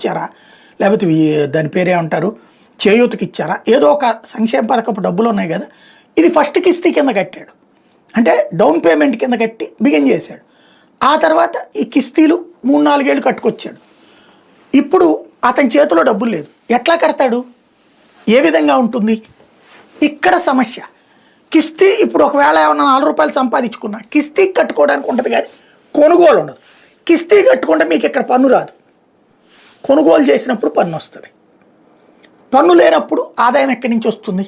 ఇచ్చారా? లేకపోతే దాని దాని పేరేమంటారు చేయూతకి ఇచ్చారా? ఏదో ఒక సంక్షేమ పథకపు డబ్బులు ఉన్నాయి కదా ఇది ఫస్ట్ కిస్తీ కింద కట్టాడు. అంటే డౌన్ పేమెంట్ కింద కట్టి బిగిన్ చేశాడు. ఆ తర్వాత ఈ కిస్తీలు మూడు నాలుగేళ్ళు కట్టుకొచ్చాడు. ఇప్పుడు అతని చేతిలో డబ్బులు లేదు. ఎట్లా కడతాడు? ఏ విధంగా ఉంటుంది? ఇక్కడ సమస్య. కిస్తీ ఇప్పుడు ఒకవేళ ఏమన్నా నాలుగు రూపాయలు సంపాదించుకున్నా కిస్తీ కట్టుకోవడానికి ఉంటుంది కానీ కొనుగోలు ఉండదు. కిస్తీ కట్టుకుంటే మీకు ఇక్కడ పన్ను రాదు. కొనుగోలు చేసినప్పుడు పన్ను వస్తుంది. పన్ను లేనప్పుడు ఆదాయం ఎక్కడి నుంచి వస్తుంది?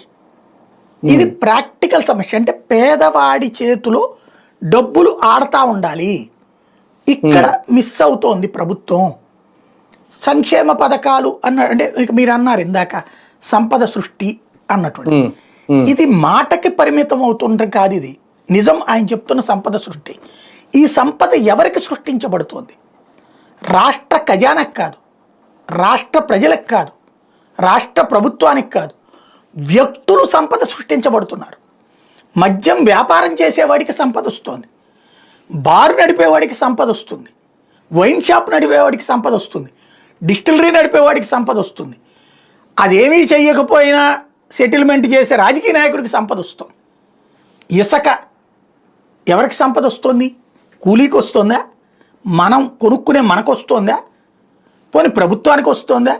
ఇది ప్రాక్టికల్ సమస్య. అంటే పేదవాడి చేతిలో డబ్బులు ఆడుతూ ఉండాలి. ఇక్కడ మిస్ అవుతోంది ప్రభుత్వం. సంక్షేమ పథకాలు అన్న అంటే మీరు అన్నారు ఇందాక సంపద సృష్టి అన్నటువంటి. ఇది మాటకి పరిమితం అవుతుండడం కాదు ఇది. నిజం ఆయన చెప్తున్న సంపద సృష్టి. ఈ సంపద ఎవరికి సృష్టించబడుతోంది? రాష్ట్ర ఖజానాకు కాదు. రాష్ట్ర ప్రజలకు కాదు రాష్ట్ర ప్రభుత్వానికి కాదు వ్యక్తులు సంపద సృష్టించబడుతున్నారు. మద్యం వ్యాపారం చేసేవాడికి సంపద వస్తుంది. బారు నడిపేవాడికి సంపద వస్తుంది. వైన్ షాప్ నడిపేవాడికి సంపద వస్తుంది. డిస్టిలరీ నడిపేవాడికి సంపద వస్తుంది. అదేమీ చెయ్యకపోయినా సెటిల్మెంట్ చేసే రాజకీయ నాయకుడికి సంపద వస్తుంది. ఇసుక ఎవరికి సంపద వస్తుంది? కూలీకి వస్తుందా? మనం కొనుక్కునే మనకు వస్తుందా? పోనీ ప్రభుత్వానికి వస్తుందా?